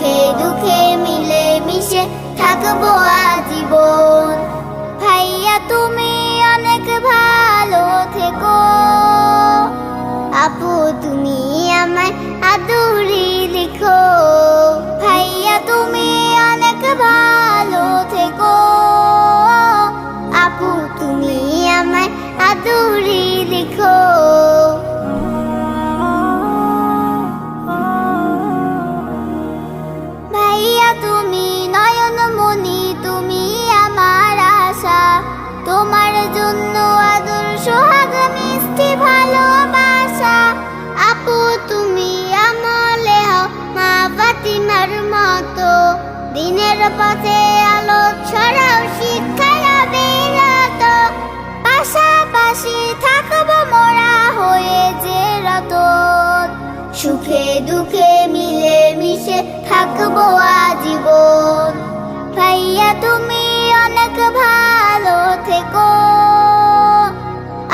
সুখে দুঃখে মিলে মিশে থাকব আজীবন। ভাইয়া, তুমি অনেক ভালো থেকো। আপু, তুমি আমায় আদুরি লিখো। ভাইয়া, তুমি অনেক ভালো থেকো। আপু, তুমি আমায় আদুরি লিখো। দিনের পথে আলো ছড়াও শিক্ষার বিরত। পাশাপাশি থাকব মোরা হয়ে যে রতন সুখে দুঃখে মিলে মিশে থাকব আজীবন। ভাইয়া, তুমি অনেক ভালো থেকো।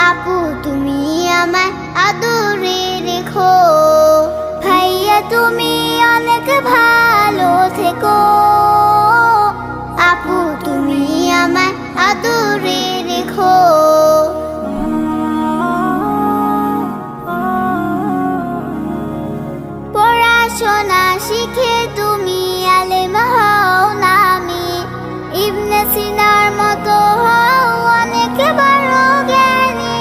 আপু, তুমি আমায় আদরে রেখো। ভাইয়া, তুমি অনেক ভালো থেকো। আপু, তুমি আমায় আদরে রেখো। পড়াশোনা শিখে তুমি আলেম হও নামি। ইবনে সিনার মতো হও অনেক বড় জ্ঞানী।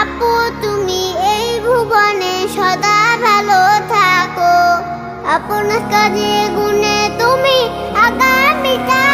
আপু, তুমি এই ভুবনে সদা ভালো আপনার কাজে গুণে তুমি আগামীটা